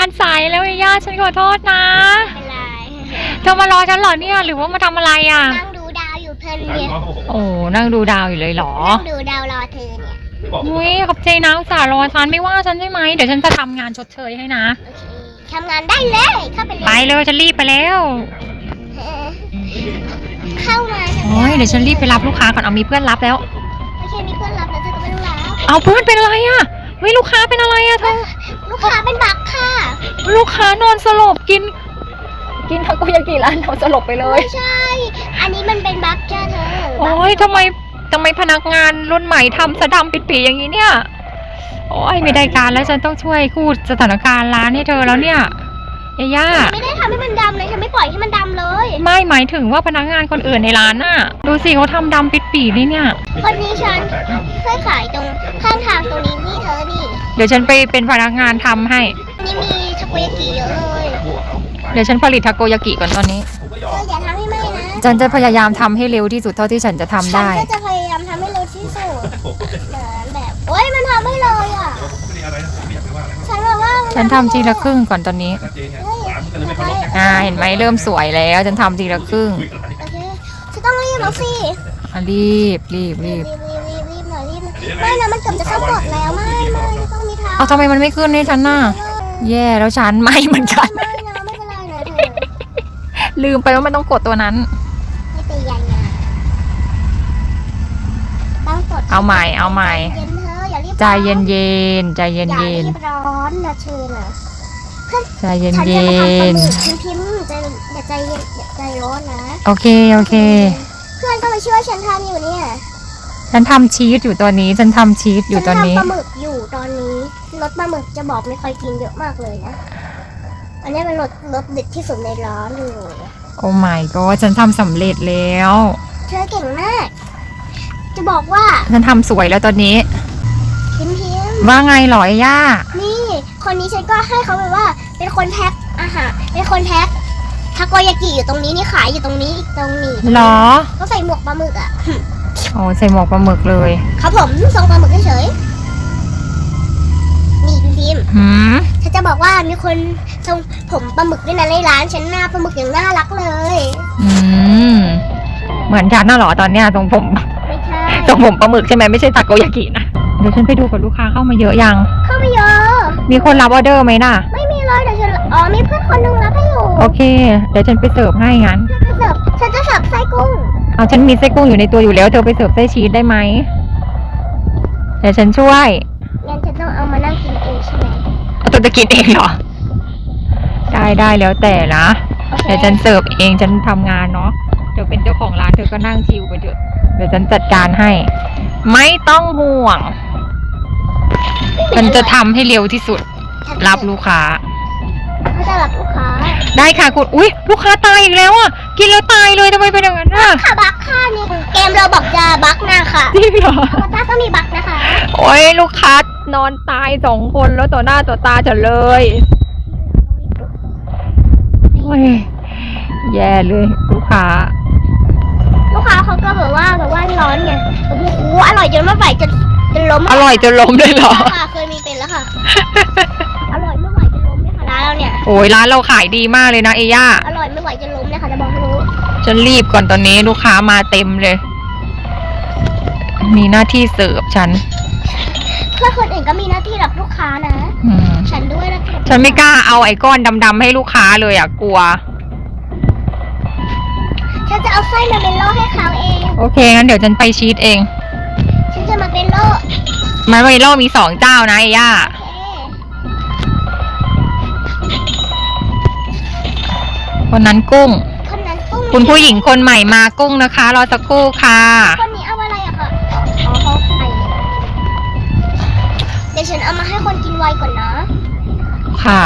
ฉันขอโทษนะเป็นไรเธอมารอฉันเหรอเนี่ยหรือว่ามาทำอะไรอะ นั่งดูดาวอยู่เพลินเนี่ยโอ้นั่งดูดาวอยู่เลยเหรอนั่งดูดาวรอเธอเนี่ย อุ้ยขอบใจนะอุตส่าห์รอฉันไม่ว่าฉันใช่ไหมเดี๋ยวฉันจะทำงานชดเชยให้นะ โอเคทำงานได้เลย เข้าไปเลยไปเลยฉันรีบไปแล้วเออเข้ามาฉันโอ้ยเดี๋ยวฉันรีบไปรับลูกค้าก่อนเอามีเพื่อนรับแล้วไม่ใช่มีเพื่อนรับแล้วเธอก็ไม่ต้องรับเอาเพื่อนเป็นอะไรอะเฮ้ยลูกค้าเป็นอะไรอะเธอลูกค้าเป็นบัก ค่ะ ลูกค้านอนสลบกิน กินทาโกยากิร้านเราสลบไปเลย ไม่ใช่ อันนี้มันเป็นบักจ้าเธอโอ้ยทำไมทำไมพนักงานรุ่นใหม่ทำสะดำปิดปีอย่างนี้เนี่ย โอ้ยไม่ได้การแล้วฉันต้องช่วยกู้สถานการณ์ร้านให้เธอแล้วเนี่ยยาย่าไม่ได้ทำให้มันดำเลยฉันไม่ปล่อยให้มันดำเลย ไม่หมายถึงว่าพนักงานคนอื่นในร้านน่ะ ดูสิเขาทำดำปิดปีนี่เนี่ย คนนี้ฉันเคยขายตรงข้างทางตรงนี้นี่เธอนี่ เดี๋ยวฉันไปเป็นพนักงานทำให้ อันนี้มีทาโกยากิเยอะเลยเดี๋ยวฉันผลิตทาโกยากิก่อนตอนนี้เธออย่าทำให้ไหมนะฉันจะพยายามทำให้เร็วที่สุดเท่าที่ฉันจะทำได้ฉันก็จะพยายามทำให้เร็วที่สุดเหมือนแบบโอ๊ยมันทำไม่เลยอะฉันแบบว่ามัฉันทำทีละครึ่งก่อนตอนนี้ เฮ้ยทำไมอ่า เห็นไหมเริ่มสวยแล้ว ฉันทำทีละครึ่งโอเคฉันต้องรีบแล้วสิอะรีบรีบรีรีบบรีบรีบรีบหน่อยรีบหน่อยไม่นะมันเกือบจะเข้าหมดแล้วไม่ไม่ต้องมีทาง เอาทำไมมันไม่ขึ้นให้ฉันน่ะ แย่แล้วฉันไม่เหมือนกัน ไม่นะไม่เป็นไรนะเธอลืมไปว่ามันต้องกดตัวนั้น ไม่ตียันนะต้องกดเอาใหม่เอาใหม่ใจเย็นเธออย่ารีบใจเย็นเย็นๆใจเย็นอย่าเย็นรีบร้อนนะเชิญนะใจเย็นฉันเย็จะมาทำปลาหนมึกพิมพ์พิมพ์ใจอย่าใจเย็นอย่าใจร้อนนะ โอเคโอเค เพื่อนก็มาช่วยฉันทำอยู่เนี่ย ฉันทำชีสอยู่ตอนนี้ ฉันทำชีสอยู่ตอนนี้ฉัทำปลาหมึกอยู่ตอนนี้ รสปลาหมึกจะบอกไม่ค่อยกินเยอะมากเลยนะ อันนี้เป็นรสรสเด็ดที่สุดในร้านเลยโอ้ my god ฉันทำสำเร็จแล้ว เธอเก่งมาก จะบอกว่าฉันทำสวยแล้วตอนนี้ พิมพ์พิมพ์ว่าไงหรอย่า นี่ คนนี้ฉันก็ให้เขาไปว่า เป็นคนแพ็คอาหารเป็นคนแพ็คทาโกยากิอยู่ตรงนี้นี่ขายอยู่ตรงนี้อีกตรงนี้หรอ ก็ใส่หมวกปลาหมึกอะโอ้ใส่หมวกปลาหมึกเลย ครับผมทรงปลาหมึกเฉยๆนี่ พิมพ์พิมพ์หืมฉันจะบอกว่ามีคนทรงผมปลาหมึกด้วยนะในร้านฉันหน้าปลาหมึกอย่างน่ารักเลย อืม เหมือนฉันน่ะเหรอตอนเนี้ยทรงผมไม่ใช่ทรงผมปลาหมึกใช่ไหมไม่ใช่ทาโกยากินะเดี๋ยวฉันไปดูกับลูกค้าเข้ามาเยอะยัง เข้าไปเยอะมีคนรับออเดอร์ไหมน่ะ ไม่มีเลยแต่ฉันอ๋อมีเพื่อนคนหนึงรับให้อยู่โอเค เดี๋ยวฉันไปเสิร์ฟให้งั้น ฉันจะเสิร์ฟฉันจะเสิร์ฟไส้กุ้งเอาฉันมีไส้กุ้งอยู่ในตัวอยู่แล้ว เธอไปเสิร์ฟไส้ชีสได้ไหมเดี๋ยวฉันช่วย เอาตัวจะกินเองเหรอ ได้ได้แล้วแต่นะโอเคเดี๋ยวฉันเสิร์ฟเองฉันทำงานเนาะ เธอเป็นเจ้าของร้านเธอก็นั่งชิวไปเถอะ เดี๋ยวฉันจัดการให้ ไม่ต้องห่วง ฉันจะทำให้เร็วที่สุด รับลูกค้าเขาจะรับลูกค้าได้ค่ะคุณ อุ้ยลูกค้าตายอีกแล้วอะ กินแล้วตายเลยทำไมเป็นอย่างนั้นอะ ค่ะบักค่ะนี่เกมเราบอกจะบักนะค่ะจริงเหรออวตารต้องมีบักนะคะ โอ้ยลูกค้า นอนตายสองคนแล้วต่อหน้าต่อตาฉันเลยโอ้ยแย่เลยลูกค้า ลูกค้าเขาก็แบบว่าแบบว่าร้อนไงโอ้โหอร่อยจนไม่ไหวจนจนล้มอร่อยจนล้มเลยเหรอ ค่ะเคยมีเป็นแล้วค่ะ อร่อยไม่ไหวจนล้มเลยค่ะร้านเราเนี่ย โอ้ยร้านเราขายดีมากเลยนะเอย่า อร่อยไม่ไหวจนล้มเลยค่ะจะบอกให้รู้ฉันรีบก่อนตอนนี้ลูกค้ามาเต็มเลย มีหน้าที่เสิร์ฟฉันเพื่อนคนอื่นก็มีหน้าที่รับลูกค้านะ อืมฉันด้วยนะฉันไม่กล้าเอาไอ้ก้อนดำๆให้ลูกค้าเลยอะกลัว ฉันจะเอาไส้มาเป็นโล่ให้เขาเอง โอเคงั้นเดี๋ยวฉันไปชีสเองฉันจะมาเป็นโล่มันไวโรมีสองเจ้านะไอ้ย่าโอเคคนนั้นกุ้งคุณผู้หญิงคนใหม่มากุ้งนะคะ รอสักครู่ค่ะ คน ไวก่อนนะ ค่ะ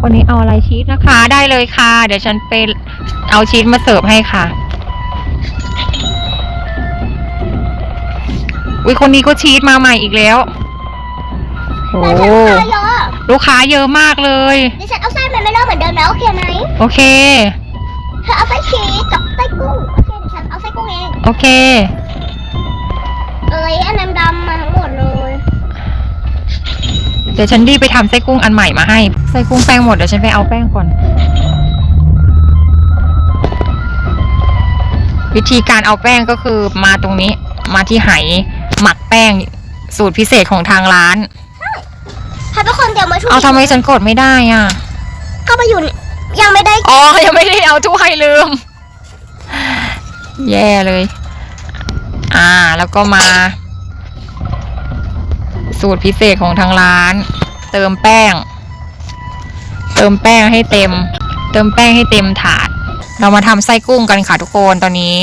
คนนี้เอาอะไรชีสนะคะ ได้เลยค่ะ เดี๋ยวฉันไปเอาชีสมาเสิร์ฟให้ค่ะอุ้ยคนนี้ก็ชีสมาใหม่อีกแล้วโอ้แต่ฉันลูกค้าเยอะลูกค้าเยอะมากเลยเดี๋ยวฉันเอาไส้มันไม่เล่าเหมือนเดิมนะโอเคไหมโอเคเธอเอาไส้ชีสกับไส้กุ้งโอเคเดี๋ยวฉันเอาไส้กุ้งเองโอเค เอ้ยอันดำๆมาทั้งหมดเลย ดี๋ยวฉันรีบไปทำไส้กุ้งอันใหม่มาให้ ไส้กุ้งแป้งหมดเดี๋ยวฉันไปเอาแป้งก่อน วิธีการเอาแป้งก็คือมาตรงนี้ มาที่ไหหมักแป้งสูตรพิเศษของทางร้าน ถ้าทุกคนเดี๋ยวมาช่วยเอาทำไมฉันกดไม่ได้อะ ก็มาอยู่นี่ยังไม่ได้อ๋อ ยังไม่ได้เอาถ้วยลืม แย่เลย อ่า แล้วก็มา สูตรพิเศษของทางร้าน เติมแป้ง เติมแป้งให้เต็ม เติมแป้งให้เต็มถาด เรามาทำไส้กุ้งกันค่ะทุกคนตอนนี้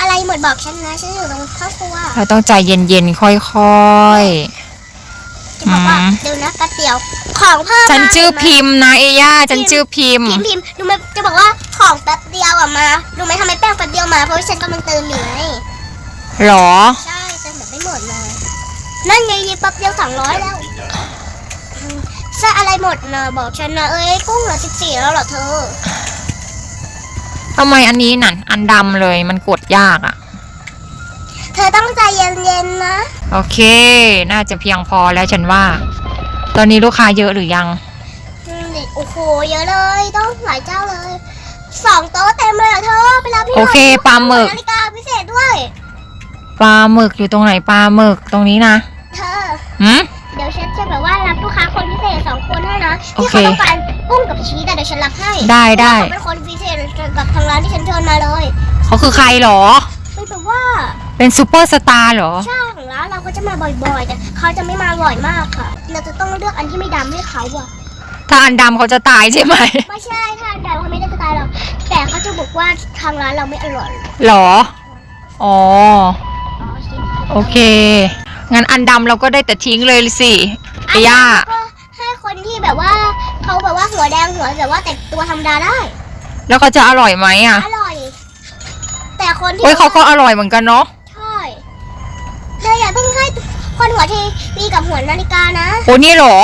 อะไรหมดบอกฉันนะฉันอยู่ตรงพ่อครัวเราต้องใจเย็นๆค่อยๆจะบอกว่าอืมเดี๋ยวนะแป๊บเดียวของเพิ่มฉันมาชื่อเห็นไหมพิมพ์นะเอย่าฉันชื่อพิมพ์พิมพ์พิมพ์ดูไหมจะบอกว่าของแป๊บเดียวอะมาดูไหมทำไมแป้งแป๊บเดียวมาเพราะว่าฉันกำลังเติมอยู่ไงหรอ ใช่เติมแบบไม่หมดเลย นั่นไงยิงแป๊บเดียวสองร้อยแล้วอืมซะอะไรหมดนะบอกฉันนะเอ้ยกุ้งเหลือสิบสี่แล้วเหรอเธอทำไมอันนี้นั่น อันดำเลยมันกดยากอะเธอต้องใจเย็นๆนะ โอเค น่าจะเพียงพอแล้วฉันว่า ตอนนี้ลูกค้าเยอะหรือยังอืมโอ้โหเยอะเลย ต้องหลายเจ้าเลยสองโต๊ะเต็มเลยเหรอเธอไปรับพี่หโอน่อยเคปลาหมึกนาฬิกาพิเศษด้วยปลาหมึกอยู่ตรงไหนปลาหมึกตรงนี้นะเธอ หืม เดี๋ยวฉันจะแบบว่ารับลูกค้าคนพิเศษสองคนให้นะโอที่เค เขาต้องการกุ้งกับชีสแต่เดี๋ยวฉันรับให้ได้ได้เขาเป็นคนพิเศษกับทางร้านที่ฉันเชิญมาเลยเขาคือใครหรอเป็นแบบว่าเป็นซูเปอร์สตาร์เหรอ ช่างของร้านเราก็จะมาบ่อยๆ แต่เขาจะไม่มาบ่อยมากค่ะ เราจะต้องเลือกอันที่ไม่ดำให้เขาอะถ้าอันดำเขาจะตายใช่ไหม ไม่ใช่ถ้าอันดำเขาไม่ได้จะตายหรอกแต่เขาจะบอกว่าทางร้านเราไม่อร่อยหรอ อ๋อ อ๋อชิ้นโอเค งั้นอันดำเราก็ได้แต่ทิ้งเลยสิเอย่า ก็ให้คนที่แบบว่าเขาแบบว่าหัวแดงหัวแบบว่าแต่งตัวธรรมดาได้ แล้วเขาจะอร่อยไหมอะอร่อย แต่คนที่โอ้ยเขาก็อร่อยเหมือนกันเนาะใช่เลยอย่าเพิ่งให้คนหัวทีวีกับหัวนาฬิกานะโอ้นี่เหรอ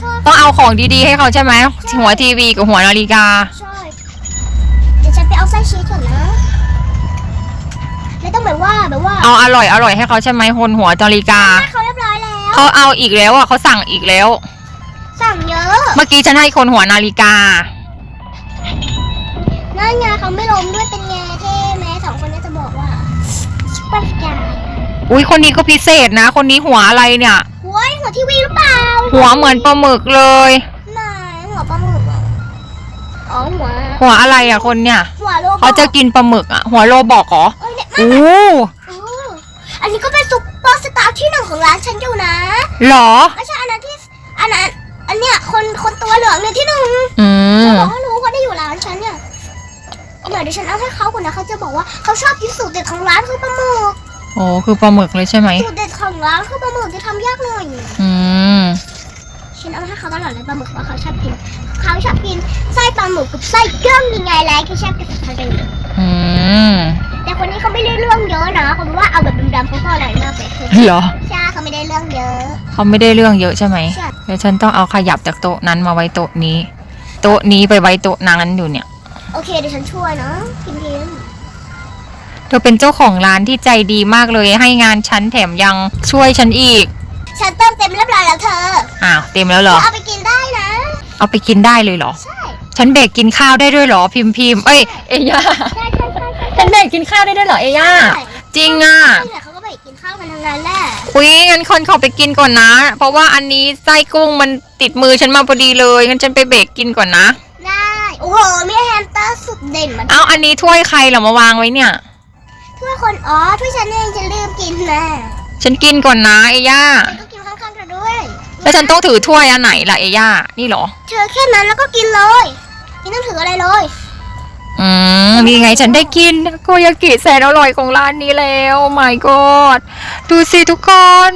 ชอบต้องเอาของดีๆให้เขาใช่ไหมหัวทีวีกับหัวนาฬิกา ใช่เดี๋ยวฉันไปเอาไส้ชีส ก่อนนะแล้วต้องแบบว่าแบบว่าเอาอร่อยอร่อยให้เขาใช่ไหมคนหัวนาฬิกา ให้เขาเรียบร้อยแล้วเขาเอาอีกแล้วอะเขาสั่งอีกแล้ว สั่งเยอะ เมื่อกี้ฉันให้คนหัวนาฬิกา นั่นไงเขาไม่ล้มด้วยเป็นไงเท่ไหมสองคนนี้จะบอกว่าซุปเปอร์สตาร์อุ้ยคนนี้ก็พิเศษนะ คนนี้หัวอะไรเนี่ยหัวหัวทีวีหรือเปล่าหัวเหมือนปลาหมึกเลยไหนหัวปลาหมึกอะอ๋อหัว หัวอะไรอะคนเนี่ยหัวโลโก้เขาจะกินปลาหมึกอะหัวโลบอกเหรอ เอ้ยเนี่ยโอ้ อู้อันนี้ก็เป็นซุปเปอร์สตาร์ที่หนึ่งของร้านฉันอยู่นะหรอ ไม่ใช่อันนั้นที่อันนั้นอันเนี้ยคนคนตัวเหลืองเนี่ยที่หนึ่งอืมจะบอกให้รู้ว่าได้อยู่ร้านฉันเนี่ยเดี๋ยวเดี๋ยวฉันเอาให้เขาก่อนนะเขาจะบอกว่าเขาชอบกินสูตรเด็ดของร้านคือปลาหมึกโอ้คือปลาหมึกเลยใช่ไหมสูตรเด็ดของร้านคือปลาหมึกจะทำยากหน่อยอืมฉันเอาให้เขาตลอดเลยปลาหมึกว่าเขาชอบกินเขาชอบกินไส้ปลาหมึกกับไส้เครื่องยังไงแล้วเขาชอบกินทะเลอืมแต่ คนนี้เขาไม่ได้เรื่องเยอะนะเขาบอกว่าเอาแบบดำๆเขาก็อร่อยมากเลยคือเหรอใช่เขาไม่ได้เรื่องเยอะ เขาไม่ได้เรื่องเยอะใช่ไหมใช่ เดี๋ยวฉันต้องเอาขยับจากโต๊ะนั้นมาไว้โต๊ะนี้ โต๊ะนี้ไปไว้โต๊ะนั้นอยู่เนี่ย โอเคเดี๋ยวฉันช่วยนะพิมพิมเธอเป็นเจ้าของร้านที่ใจดีมากเลยให้งานฉันแถมยังช่วยฉันอีก ฉันเติมเต็มเรียบร้อยแล้วเธออ้าวเต็มแล้วเหรอ เอาไปกินได้นะ เอาไปกินได้เลยเหรอ ใช่ ฉันเบรกกินข้าวได้ด้วยเหรอพิมพ์พิมพ์เอ้ยเอย่า ใช่ ใช่ใช่ใช่ฉันเบรกกินข้าวได้ด้วยเหรอเอย่า จริงอะใช่เขาก็ไปกินข้าวกันทั้งนั้นแหละอุ้ยงั้นคนเขาไปกินก่อนนะ เพราะว่าอันนี้ไส้กุ้งมันติดมือฉันมาพอดีเลยงั้นฉันไปเบรกกินก่อนนะ ได้โอ้โหมีแฮมสเตอร์สุดเด่นมันเอาอันนี้ถ้วยใครเหรอมาวางไว้เนี่ย ถ้วยคนอ๋อถ้วยฉันเองฉันลืมกินนะฉันกินก่อนนะเอย่า ฉันก็กินข้างๆเธอด้วยแล้วฉันต้องถือถ้วยอันไหนล่ะเอย่า นี่เหรอ เธอแค่นั้นแล้วก็กินเลยไม่ต้องถืออะไรเลย อืมนี่ไงฉันได้กินโกยากิแสนอร่อยของร้านนี้แล้ว my god ดูสิทุกคน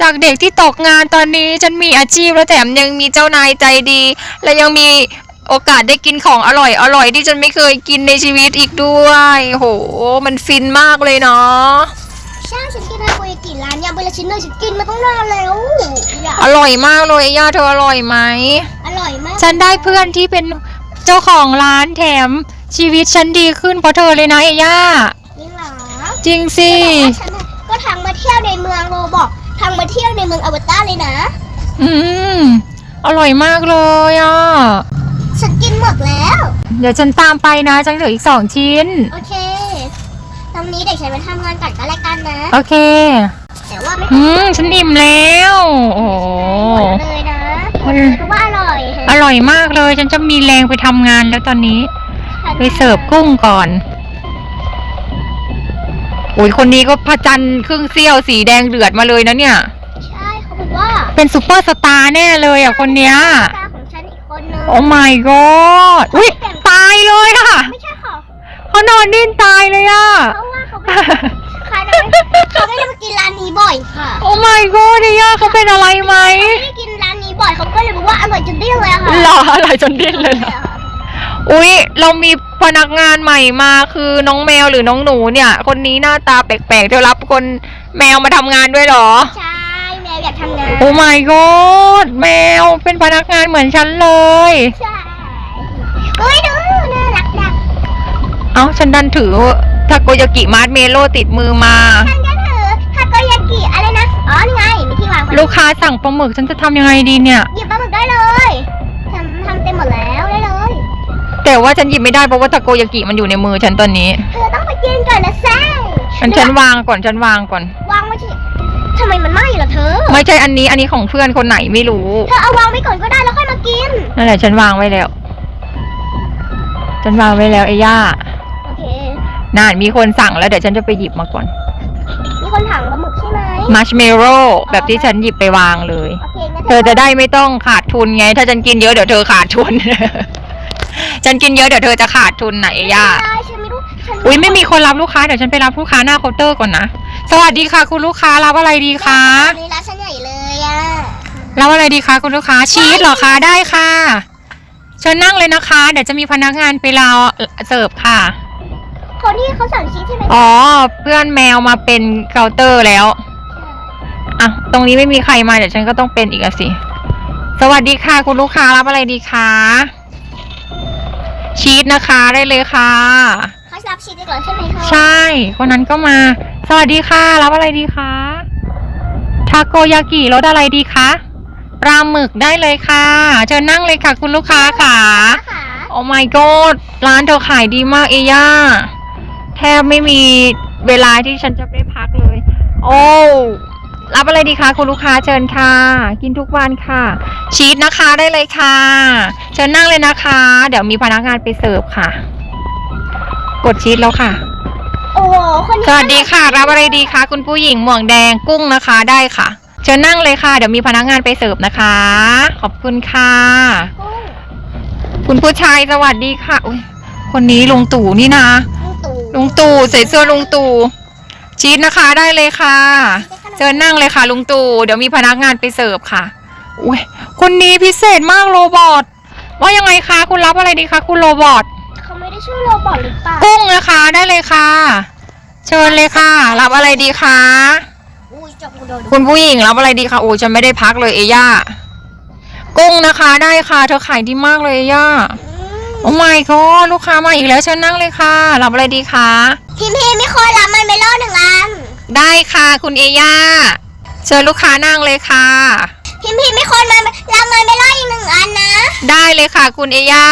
จากเด็กที่ตกงานตอนนี้ฉันมีอาชีพแล้วแถมยังมีเจ้านายใจดี และยังมีโอกาสได้กินของอร่อยอร่อยที่ฉันไม่เคยกินในชีวิตอีกด้วย โห มันฟินมากเลยเนาะใช่ฉันกินทาโกยากิร้านยำเบลชินเนอร์ฉันกินมาตั้งนานแล้วอยากอร่อยมากเลยย่าเธออร่อยไหม อร่อยมากฉันได้เพื่อนที่เป็นเจ้าของร้านแถม ชีวิตฉันดีขึ้นเพราะเธอเลยนะเอย่า จริงเหรอจริงสิฉันน่ะก็ทางมาเที่ยวในเมืองโรบอกทางมาเที่ยวในเมืองอวตารเลยนะ อืม อร่อยมากเลยอะ ฉันกินหมดแล้ว เดี๋ยวฉันตามไปนะ ฉันเหลืออีกสองชิ้น โอเค ตรงนี้เด็กฉันไปทำงานก่อนก็แล้วกันนะ โอเค แต่ว่าไม่อืม ฉันอิ่มแล้ว โอ้โห หมดเลยนะหมดเลยเพราะว่าอร่อยอร่อยมากเลย ฉันจะมีแรงไปทำงานแล้วตอนนี้ ไปเสิร์ฟกุ้งก่อนโอ้ยคนนี้ก็พระจันทร์ครึ่งเสี้ยวสีแดงเดือดมาเลยนะเนี่ย ใช่เขาบอกว่าเป็นซูเปอร์สตาร์แน่เลยอะคนเนี้ย ตาของฉันอีกคนนึง โอ้ my god อุ้ยตายเลยอะไม่ใช่ค่ะเขานอนดิ้นตายเลยอะ เพราะว่าเขาไม่ใครนะเขาไม่ได้มากินร้านนี้บ่อยค่ะโอ้ my god เดียเขาเป็นอะไรไหมไม่ได้กินร้านนี้บ่อยเขาก็เลยบอกว่าอร่อยจนดิ้นเลยอะค่ะหรออะไรจนดิ้นเลยเหรอ อุ้ยเรามีพนักงานใหม่มาคือน้องแมวหรือน้องหนูเนี่ย คนนี้หน้าตาแปลกๆเธอรับคนแมวมาทำงานด้วยเหรอ ใช่แมวอยากทำงานโอ้ my god แมวเป็นพนักงานเหมือนฉันเลย ใช่โอ้ยดูน่ารักจังเอ้าฉันดันถือทาโกยากิมาร์ทเมโลติดมือมา ฉันก็ถือทาโกยากิอะไรนะ อ๋อ นี่ไง มีที่วางพอดีลูกค้าสั่งปลาหมึกฉันจะทำยังไงดีเนี่ย หยิบ แต่ว่าฉันหยิบไม่ได้เพราะว่าทาโกยากิมันอยู่ในมือฉันตอนนี้เธอต้องไปกินก่อนนะแซ่ฉันฉันวางก่อนฉันวางก่อน วางไว้ที่ทำไมมันไหม้ล่ะเธอ ไม่ใช่อันนี้อันนี้ของเพื่อนคนไหนไม่รู้ เธอเอาวางไว้ก่อนก็ได้แล้วค่อยมากิน นั่นแหละฉันวางไว้แล้ว ฉันวางไว้แล้วไอ้ย่าโอเคน่านมีคนสั่งแล้วเดี๋ยวฉันจะไปหยิบมาก่อน มีคนถังปลาหมึกใช่ไหมมาร์ชเมลโล่แบบที่ฉันหยิบไปวางเลย โอเคงั้นเธอจะได้ไม่ต้องขาดทุนไง ถ้าฉันกินเยอะเดี๋ยวเธอขาดทุน ฉันกินเยอะเดี๋ยวเธอจะขาดทุนไหนะไอ้ย่าได้ฉันไม่รู้ฉันอุ้ยไม่มีคนรับลูกค้าเดี๋ยวฉันไปรับลูกค้าหน้าเคาน์เตอร์ก่อนนะ สวัสดีค่ะ คุณลูกค้ารับอะไรดีคะอันนี้ร้านฉันใหญ่เลยอะรับอะไรดีคะคุณลูกค้าชีสเหรอคะได้ค่ะเชิญนั่งเลยนะคะ เดี๋ยวจะมีพนักงานไปรอเสิร์ฟค่ะ คนที่เขาสั่งชีสใช่ไหมอ๋อเพื่อนแมวมาเป็นเคาน์เตอร์แล้วอะตรงนี้ไม่มีใครมาเดี๋ยวฉันก็ต้องเป็นอีกอะสิ สวัสดีค่ะ คุณลูกค้ารับอะไรดีคะ ชีสนะคะได้เลยค่ะ เขารับชีสดีกว่าใช่ไหมคะใช่ คนนั้นก็มา สวัสดีค่ะ รับอะไรดีคะทาโกยากิรสอะไรดีคะปลาหมึกได้เลยค่ะเชิญนั่งเลยค่ะ คุณลูกค้าค่ะค่ะโอ้ my god ร้านเธอขายดีมากเอย่าแทบไม่มีเวลาที่ฉันจะได้พักเลย โอ้ รับอะไรดีคะคุณลูกค้าเชิญค่ะ กินทุกวันค่ะ ชีสนะคะได้เลยค่ะ เชิญนั่งเลยนะคะ เดี๋ยวมีพนักงานไปเสิร์ฟค่ะ กดชีสแล้วค่ะโอ้โหคนนี้สวัสดีค่ะ รับอะไรดีคะคุณผู้หญิงหมวกแดงกุ้งนะคะได้ค่ะ เชิญนั่งเลยค่ะ เดี๋ยวมีพนักงานไปเสิร์ฟนะคะ ขอบคุณค่ะกุ้งคุณผู้ชายสวัสดีค่ะอุ๊ยคนนี้ลุงตู่นี่นะลุงตู่ลุงตู่ใส่เสื้อลุงตู่ชีสนะคะได้เลยค่ะ เชิญนั่งเลยค่ะลุงตู่เดี๋ยวมีพนักงานไปเสิร์ฟค่ะ อุ้ยคนนี้พิเศษมากโรบอทว่ายังไงคะคุณรับอะไรดีคะคุณโรบอทเขาไม่ได้ชื่อโรบอทหรือเปล่ากุ้งนะคะได้เลยค่ะ เชิญเลยค่ะ รับอะไรดีคะอุ้ยจับกูโดนคุณผู้หญิงรับอะไรดีคะโอ้ยฉันไม่ได้พักเลยเอย่ากุ้งนะคะได้ค่ะ เธอขายดีมากเลยเอย่าโอ้ my god ลูกค้ามาอีกแล้วเชิญนั่งเลยค่ะ รับอะไรดีคะพิมพ์พิมพ์มีคนรับมันเมลอนหนึ่งอัน ได้ค่ะคุณเอย่าเชิญลูกค้านั่งเลยค่ะ พิมพ์พิมพ์มีคนมารับมันเมลอนอีกหนึ่งอันนะ ได้เลยค่ะคุณเอย่า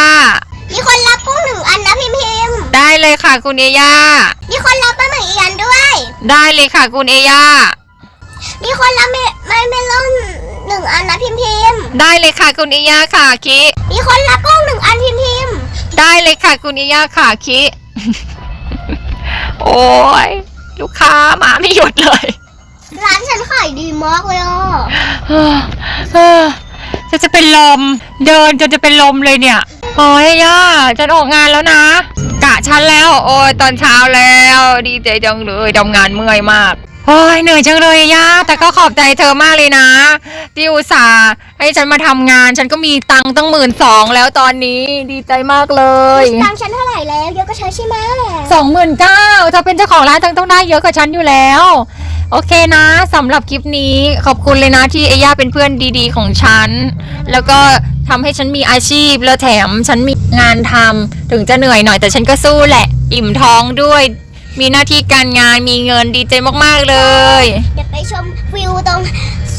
มีคนรับกุ้งหนึ่งอันนะพิมพ์พิมพ์ได้เลยค่ะคุณเอย่ามีคนรับปลาหมึกอีกอันด้วย ได้เลยค่ะคุณเอย่ามีคนรับเมมันเมลอนหนึ่งอันนะพิมพ์พิมพ์ได้เลยค่ะคุณเอย่าค่ะคิมีคนรับกุ้งหนึ่งอันพิมพ์พิมพ์ได้เลยค่ะคุณเอย่าค่ะคิ โอ้ย ลูกค้ามาไม่หยุดเลยร้านฉันขายดีมากเลยอะเออเออจะจะเป็นลม เดินจนจะเป็นลมเลยเนี่ยโอ้ยย่าฉันออกงานแล้วนะ กะฉันแล้ว โอ้ยตอนเช้าแล้ว ดีใจจังเลยทำงานเมื่อยมาก โอ้ยเหนื่อยจังเลยย่าแต่ก็ขอบใจเธอมากเลยนะ ที่อุตส่าห์ให้ฉันมาทำงาน ฉันก็มีตังค์ตั้งหมื่นสองแล้วตอนนี้ดีใจมากเลยตังค์ฉันเท่าไหร่แล้วเยอะก็ใช้ใช่ไหมสองหมื่นเก้าเธอเป็นเจ้าของร้านเธอต้องได้เยอะกว่าฉันอยู่แล้ว โอเคนะสำหรับคลิปนี้ขอบคุณเลยนะที่เอย่าเป็นเพื่อนดีๆของฉัน แล้วก็ทำให้ฉันมีอาชีพแล้วแถมฉันมีงานทำถึงจะเหนื่อยหน่อยแต่ฉันก็สู้แหละ อิ่มท้องด้วย มีหน้าที่การงานมีเงินดีใจมากๆเลย เดี๋ยวไปชมวิวตรง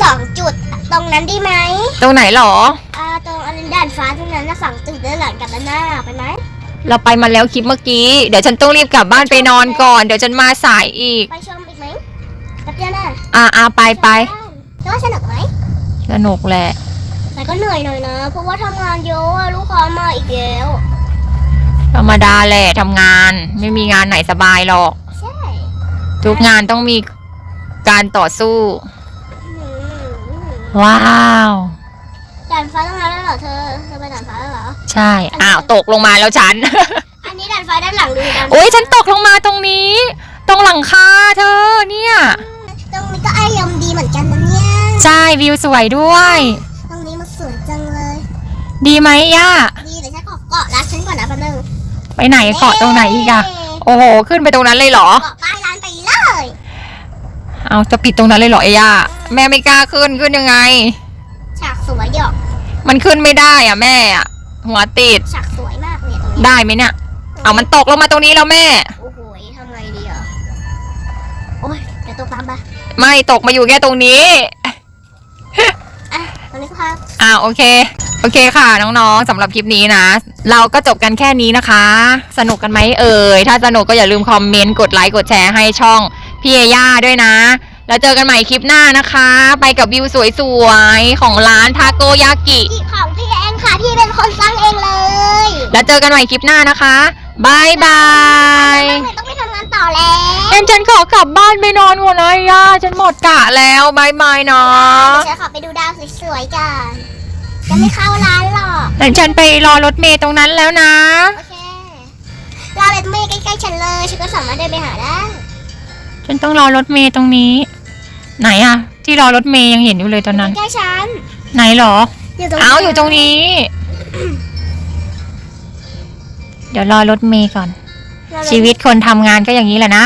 สองจุดตรงนั้นดีไหมตรงไหนหรออ่าตรงอันด้านฟ้าตรงนั้นนะฝั่งตึกด้านหลังกับด้านหน้าไปไหมเราไปมาแล้วคลิปเมื่อกี้ เดี๋ยวฉันต้องรีบกลับบ้านไปนอนก่อน เดี๋ยวฉันมาสายอีก ไปชมอีกไหมแป๊บเดียวนะอ่าอ่าไปไปแต่ว่าสนุกไหมสนุกแหละแต่ก็เหนื่อยหน่อยนะ เพราะว่าทำงานเยอะอะลูกค้ามาอีกแล้ว ธรรมดาแหละทำงาน ไม่มีงานไหนสบายหรอก ใช่ทุกงานต้องมีการต่อสู้อืมว้าวด่านฟ้าตรงนั้นแล้วเหรอเธอ เธอไปด่านฟ้าแล้วเหรอ ใช่ อ้าวตกลงมาแล้วฉัน อันนี้ด่านฟ้าด้านหลังดูด่านโอ้ยฉันตกลงมาตรงนี้ ตรงหลังคาเธอเนี่ย ตรงนี้ก็อารมณ์ดีเหมือนกันนะเนี่ย ใช่วิวสวยด้วย ตรงนี้มันสวยจังเลย ดีไหมย่าดีเดี๋ยวฉันเกาะเกาะรักฉันก่อนนะแป๊บนึง ไปไหนเกาะตรงไหนอีกอะโอ้โห ขึ้นไปตรงนั้นเลยเหรอ เกาะป้ายร้านไปเลย เอาจะปิดตรงนั้นเลยเหรอไอ้ย่าแม่ไม่กล้าขึ้นขึ้นยังไง ฉากสวยหยอกมันขึ้นไม่ได้อะแม่อะหัวติดฉากสวยมากเนี่ยตรงนี้ได้ไหมเนี่ยเอามันตกลงมาตรงนี้แล้วแม่ โอ้โหทำไงดีอะโอ้ยเดี๋ยวตกตามไปไม่ตกมาอยู่แค่ตรงนี้อะตรงนี้ค่ะอ่าโอเคโอเคค่ะน้องๆสำหรับคลิปนี้นะ เราก็จบกันแค่นี้นะคะ สนุกกันไหมเอ่ย ถ้าสนุกก็อย่าลืมคอมเมนต์กดไลค์กดแชร์ให้ช่องพี่เอย่าด้วยนะ แล้วเจอกันใหม่คลิปหน้านะคะ ไปกับวิวสวยๆ ของร้านทาโกยากิพี่ของพี่เองค่ะพี่เป็นคนสร้างเองเลยแล้วเจอกันใหม่คลิปหน้านะคะบายบายต้องไปทำงานต่อแล้วเอ็นฉันขอกลับบ้านไปนอนก่อนนะย่าฉันหมดกะแล้วบายบายเนาะเดี๋ยวฉันขอไปดูดาวสวยๆกัน จะไม่เข้าร้านหรอกเดี๋ยวฉันไปรอรถเมย์ตรงนั้นแล้วนะ โอเคร้านเลยไม่ใกล้ๆฉันเลย ฉันก็สามารถเดินไปหาได้ ฉันต้องรอรถเมย์ตรงนี้ ไหนอะที่รอรถเมย์ยังเห็นอยู่เลยตอนนั้น ใกล้ๆฉัน ไหนหรอ อยู่ตรงเอาอยู่ตรงนี้ เดี๋ยวรอรถเมย์ก่อนเราเลย ชีวิตคนทำงานก็อย่างนี้แหละนะ